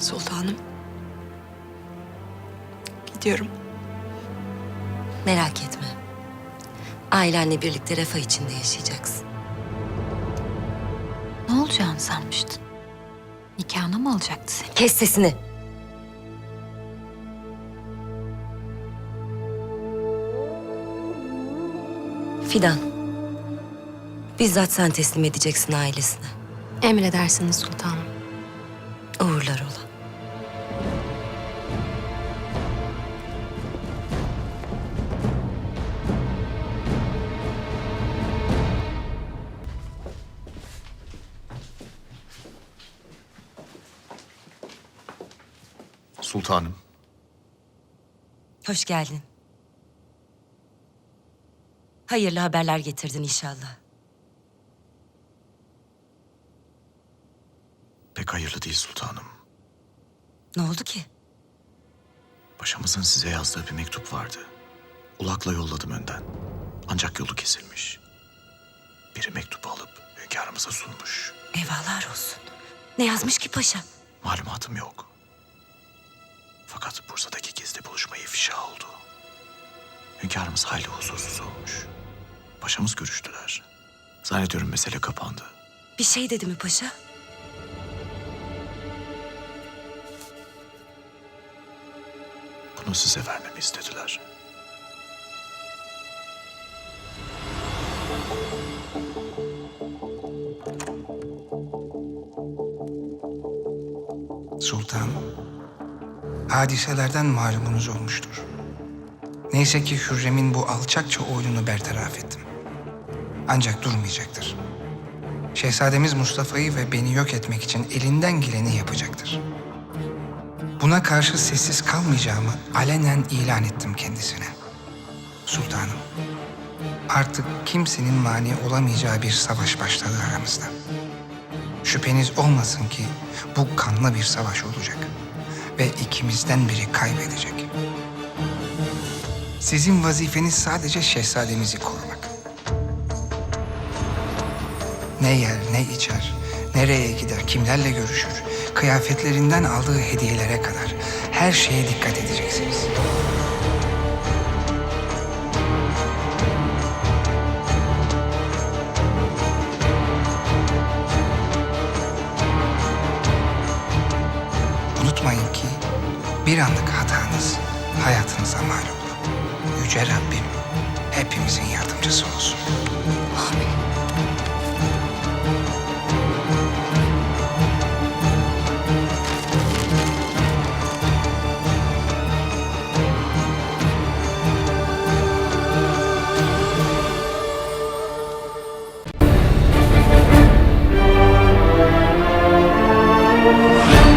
Sultanım. Gidiyorum. Merak etme. Ailenle birlikte refah içinde yaşayacaksın. Ne olacağını sanmıştın? Nikahına mı alacaktı seni? Kes sesini. Fidan. Bizzat sen teslim edeceksin ailesine. Emredersiniz sultanım. Uğurlar ola. Sultanım. Hoş geldin. Hayırlı haberler getirdin inşallah. Pek hayırlı değil sultanım. Ne oldu ki? Paşamızın size yazdığı bir mektup vardı. Ulakla yolladım önden. Ancak yolu kesilmiş. Biri mektubu alıp hünkârımıza sunmuş. Eyvahlar olsun. Ne yazmış ki paşa? Malumatım yok. Fakat Bursa'daki gizli buluşma ifşa oldu. Hünkârımız hayli huzursuz olmuş. Paşamız görüştüler. Zannediyorum mesele kapandı. Bir şey dedi mi paşa? Bunu size vermemi istediler. Sultanım, hadiselerden malumunuz olmuştur. Neyse ki Hürrem'in bu alçakça oyununu bertaraf ettim. Ancak durmayacaktır. Şehzademiz Mustafa'yı ve beni yok etmek için elinden geleni yapacaktır. Buna karşı sessiz kalmayacağımı alenen ilan ettim kendisine. Sultanım, artık kimsenin mani olamayacağı bir savaş başladı aramızda. Şüpheniz olmasın ki bu kanlı bir savaş olacak ve ikimizden biri kaybedecek. Sizin vazifeniz sadece şehzademizi korumak. Ne yer, ne içer, nereye gider, kimlerle görüşür, kıyafetlerinden aldığı hediyelere kadar her şeye dikkat edeceksiniz. unutmayın ki bir anlık hatanız hayatınıza mal olur. Yüce Rabbim hepimizin yardımcısı olsun. Amin. Yeah.